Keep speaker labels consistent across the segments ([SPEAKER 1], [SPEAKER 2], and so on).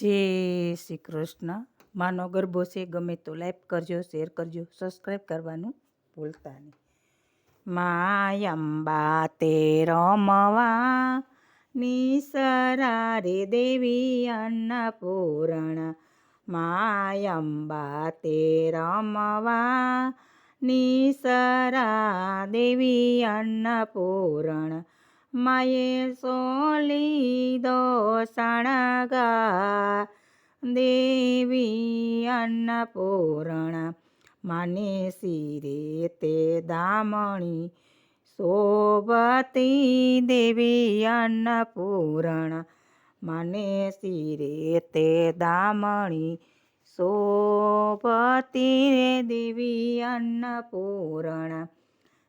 [SPEAKER 1] જય શ્રી કૃષ્ણ. માનો ગરબો છે, ગમે તો લાઈક કરજો, શેર કરજો સબસ્ક્રાઈબ કરવાનું ભૂલતા નહીં. માયંબા તે રમવા નિસરા રે દેવી અન્નપૂર્ણ. માયંબા તે રમવા નિસરા દેવી અન્નપૂર્ણ. માયે સોલી દો સણગા દેવી અન્નપૂર્ણ માને શિરે તે દામણી શોભતી દેવી અન્નપૂર્ણ મને શિરે તે દામણી શોભતી દેવી અન્નપૂર્ણ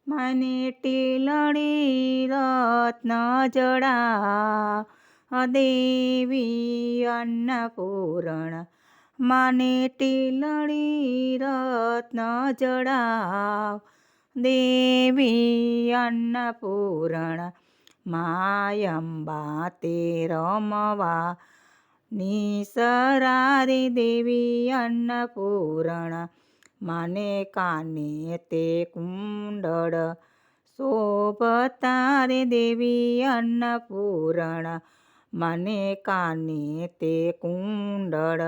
[SPEAKER 1] મને ટીલણી રત્ન જડા દેવી અન્નપૂર્ણ મને ટીલણી રત્ન જડાવ. દેવી અન્નપૂર્ણ માયંબા તે રમવા. નિસરારી દેવી અન્નપૂર્ણ માને કાને તે કુંડળ. શોભ તારી દેવી અન્નપૂર્ણ મને કાને તે કુંડળ?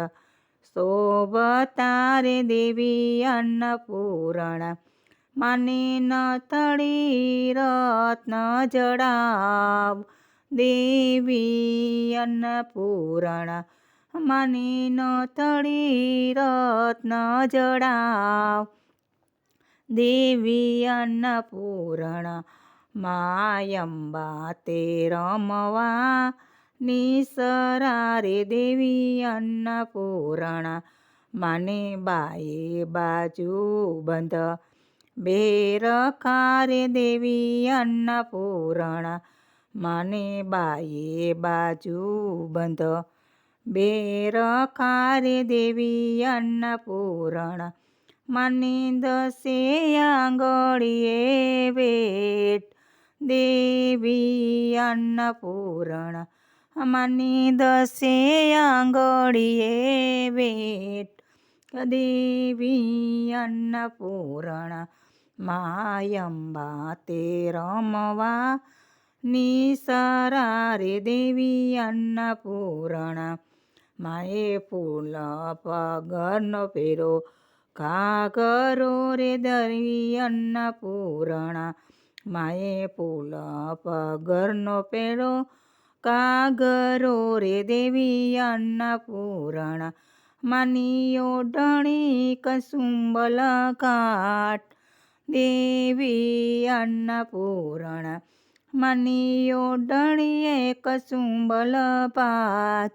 [SPEAKER 1] શોભતા રે દેવી અન્નપૂર્ણ. મને નતળી રત્ન જડાવ. દેવી અન્નપૂર્ણ. મને નતળી રત્ન જડાવ. દેવી અન્નપૂર્ણ. માયંબા તે રમવા નિસરા રે દેવી અન્નપૂર્ણ. માને બાએ બાજુ બંધ. બેર ખારે દેવી અન્નપૂર્ણ. મને બાએ બાજુ બંધ. બેર ખારે દેવી અન્નપૂર્ણ. મને દસે આંગળીએ વેટ. દેવી અન્નપૂર્ણ. મને દસે આંગળીએ વેટ. દેવી અન્નપૂર્ણ માયંબા તે રમવા નિસરા રે દેવી અન્નપૂર્ણ માએ ફૂલ પગરનો પેરો કાગરો રે દેવી અન્નપૂર્ણ માએ ફૂલ પગરનો પેરો કાગરો રે દેવી અન્નપૂર્ણ માની ઢણી કસુંબલ કાટ દેવી અન્નપૂર્ણ માની ઢણીએ કસુંબલ પાત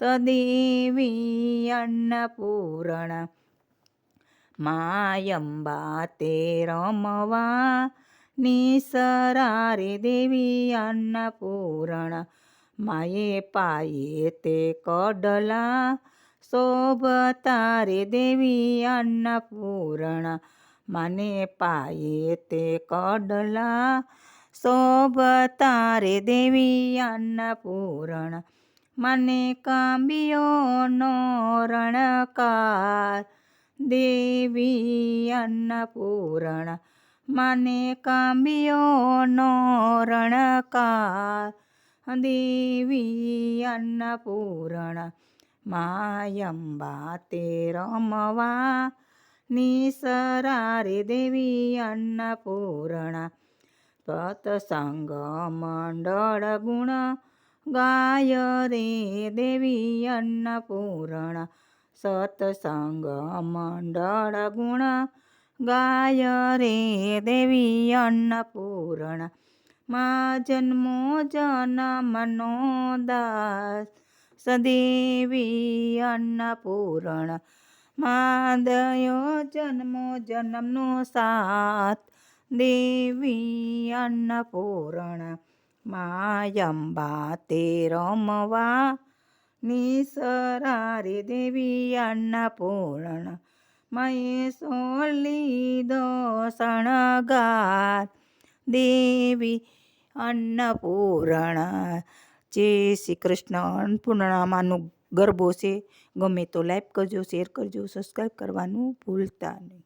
[SPEAKER 1] તદેવી અન્નપૂર્ણ, માયંબા તે રમવા. નિસરારે દેવી અન્નપૂર્ણ માએ પાયે તે કડલા શોભતા રે દેવી અન્નપૂર્ણ. માને પાયે તે કડલા શોભતા રે દેવી અન્નપૂર્ણ. મને કાંબિયોનો રણકાર દેવી અન્નપૂર્ણ. મને કાંબિયોનો રણકાર દેવી અન્નપૂર્ણ માયંબા તે રમવા નિસરા રે દેવી અન્નપૂર્ણ સત્સંગ મંડળ ગુણ ગાય રે દેવી અન્નપૂર્ણ સત્સંગ મંડળ ગુણ ગાય રે દેવી અન્નપૂર્ણ મા જન્મો જનમનો દાસ સદેવી અન્નપૂર્ણ માદયો જન્મો જન્મનો સાથ. દેવી અન્નપૂર્ણ માયંબા તે રમવા. નિસરારી દેવી અન્નપૂર્ણ. મય સોલી દો શણગાર. દેવી અન્નપૂર્ણા. જે શ્રી કૃષ્ણ. અન્નપૂર્ણામાનું ગરબો છે. ગમે તો લાઈક કરજો શેર કરજો સબસ્ક્રાઈબ કરવાનું ભૂલતા નહીં.